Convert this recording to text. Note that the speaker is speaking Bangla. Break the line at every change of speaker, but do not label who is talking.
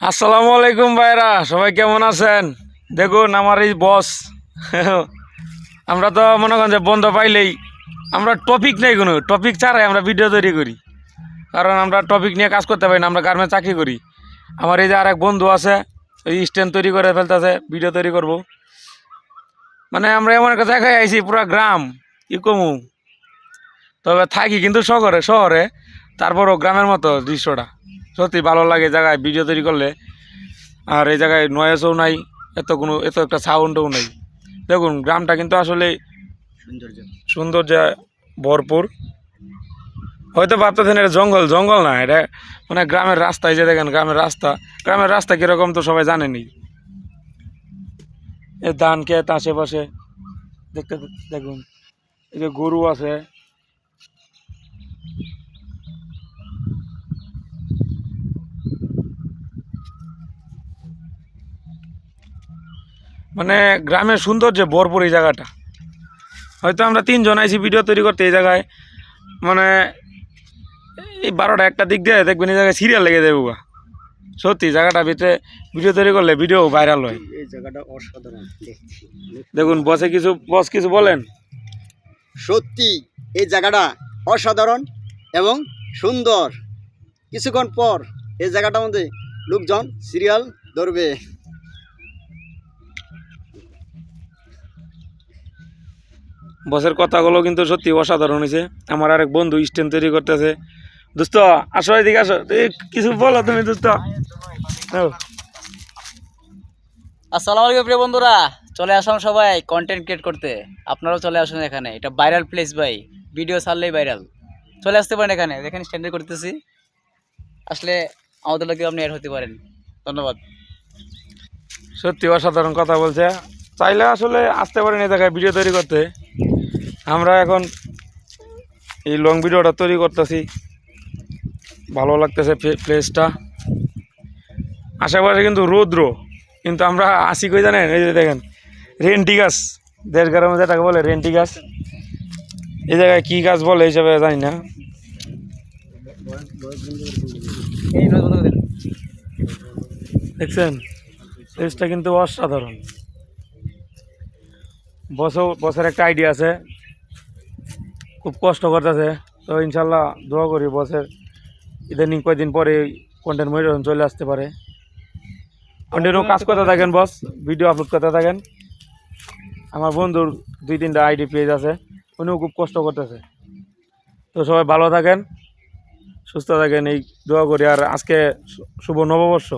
আসসালামু আলাইকুম ভাইরা, সবাই কেমন আছেন? দেখুন, আমার এই বস আমরা তো মনে করেন যে বন্ধ পাইলেই, আমরা টপিক নেই কোনো টপিক ছাড়াই আমরা ভিডিও তৈরি করি। কারণ আমরা টপিক নিয়ে কাজ করতে পারি না, আমরা গার্মেন্ট চাকরি করি। আমার এই যে আরেক বন্ধু আছে, ওই স্ট্যান্ড তৈরি করে ফেলতেছে ভিডিও তৈরি করব। মানে আমরা এমন একটা জায়গায় আইছি, পুরো গ্রাম, কি কমু? তবে থাকি কিন্তু শহরে শহরে, তারপরও গ্রামের মতো দৃশ্যটা। সত্যি ভালো লাগে জায়গায় ভিডিও তৈরি করলে। আর এই জায়গায় নয়েসও নাই এত কোনো এত একটা সাউন্ডও নাই। দেখুন গ্রামটা কিন্তু আসলে
সৌন্দর্য।
ভরপুর। হয়তো ভাবতেছেন এটা জঙ্গল জঙ্গল না এটা মানে গ্রামের রাস্তায় যে দেখেন গ্রামের রাস্তা। গ্রামের রাস্তা কীরকম তো সবাই জানেনি। এ ধান ক্ষেত আশেপাশে দেখতে দেখুন। এই যে গরু আছে মানে গ্রামের সৌন্দর্যে ভরপুর এই জায়গাটা। হয়তো আমরা তিনজন আইছি ভিডিও তৈরি করতে এই জায়গায়। মানে এই বারোটা একটা দিক দিয়ে দেখবেন এই জায়গায় সিরিয়াল লেগে দেবো গা। সত্যি জায়গাটা ভিতরে ভিডিও তৈরি করলে ভিডিও ভাইরাল হয়।
এই জায়গাটা অসাধারণ
দেখুন বসে কিছু বস কিছু বলেন।
সত্যি এই জায়গাটা অসাধারণ এবং সুন্দর। কিছুক্ষণ পর এই জায়গাটার মধ্যে লোকজন সিরিয়াল ধরবে।
বসের কথাগুলো কিন্তু সত্যি অসাধারণ হয়েছে। আমার আরেক বন্ধু স্ট্যান্ড তৈরি করতেছে। দোস্ত আসো এদিকে আসো। কিছু বলো তুমি দোস্ত।
আসসালামু আলাইকুম প্রিয় বন্ধুরা চলে আসুন সবাই কন্টেন্ট ক্রিয়েট করতে। আপনারাও চলে আসুন এখানে। এটা ভাইরাল প্লেস ভাই ভিডিও ছাড়লেই ভাইরাল চলে আসতে পারেন এখানে দেখেন স্ট্যান্ডার্ড করতেছি। আসলে আমাদের লোকে আপনি অ্যাড হতে পারেন। ধন্যবাদ।
সত্যি অসাধারণ কথা বলছে। চাইলে আসলে আসতে পারেন এই জায়গায় ভিডিও তৈরি করতে। আমরা এখন এই লং ভিডিওটা তৈরি করতেছি। ভালো লাগতেছে প্লেসটা আশেপাশে কিন্তু রৌদ্র। কিন্তু আমরা আসি কই জানেন? এই যে দেখেন, রেন্টি গাছ। দেশ গ্রামে যেটাকে বলে রেন্টি গাছ। এই জায়গায় কী গাছ বলে হিসাবে জানি না। দেখছেন? প্লেসটা কিন্তু অসাধারণ। বসও বসের একটা আইডিয়া আছে। খুব কষ্ট করতেছে। তো ইনশাল্লাহ দোয়া করি বসের। ইদানিং কয়েকদিন পরে কন্টেন্ট মনিটন চলে আসতে পারে। কন্টিনিউ কাজ করতে থাকেন বস ভিডিও আপলোড করতে থাকেন। আমার বন্ধুর দুই তিনটা আইডি পেজ আছে, উনিও খুব কষ্ট করতেছে। তো সবাই ভালো থাকেন, সুস্থ থাকেন, এই দোয়া করি। আর আজকে শুভ নববর্ষ।